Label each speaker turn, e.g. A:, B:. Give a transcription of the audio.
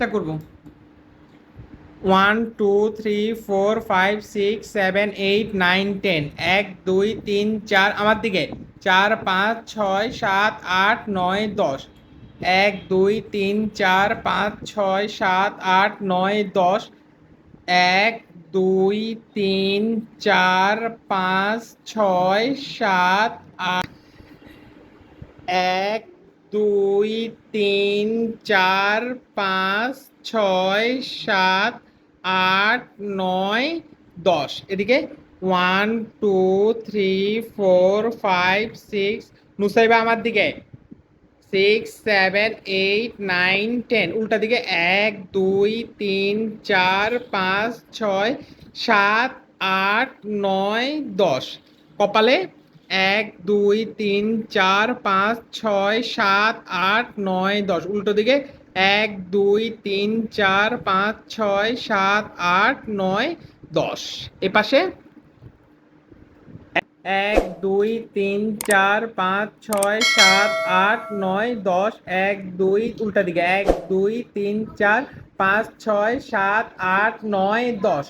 A: চেষ্টা করব one two three four five six seven eight nine ten এক দুই তিন চার আমার দিকে চার পাঁচ ছয় সাত আট নয় দশ এক দুই তিন চার পাঁচ ছয় সাত আট নয় দশ এক দুই তিন চার পাঁচ ছয় সাত আট এক দুই তিন চার পাঁচ ছয় সাত আট নয় দশ এদিকে one two three four five six Nusaiba আমার দিকে six seven eight nine ten উল্টা দিকে এক দুই তিন চার পাঁচ ছয় সাত আট নয় দশ কপালে এক দুই তিন চার পাঁচ ছয় সাত আট নয় দশ উল্টো দিকে এক দুই তিন চার পাঁচ ছয় সাত আট নয় দশ এপাশে এক দুই তিন চার পাঁচ ছয় সাত আট নয় দশ এক দুই উল্টা দিকে এক দুই তিন চার পাঁচ ছয় সাত আট নয় দশ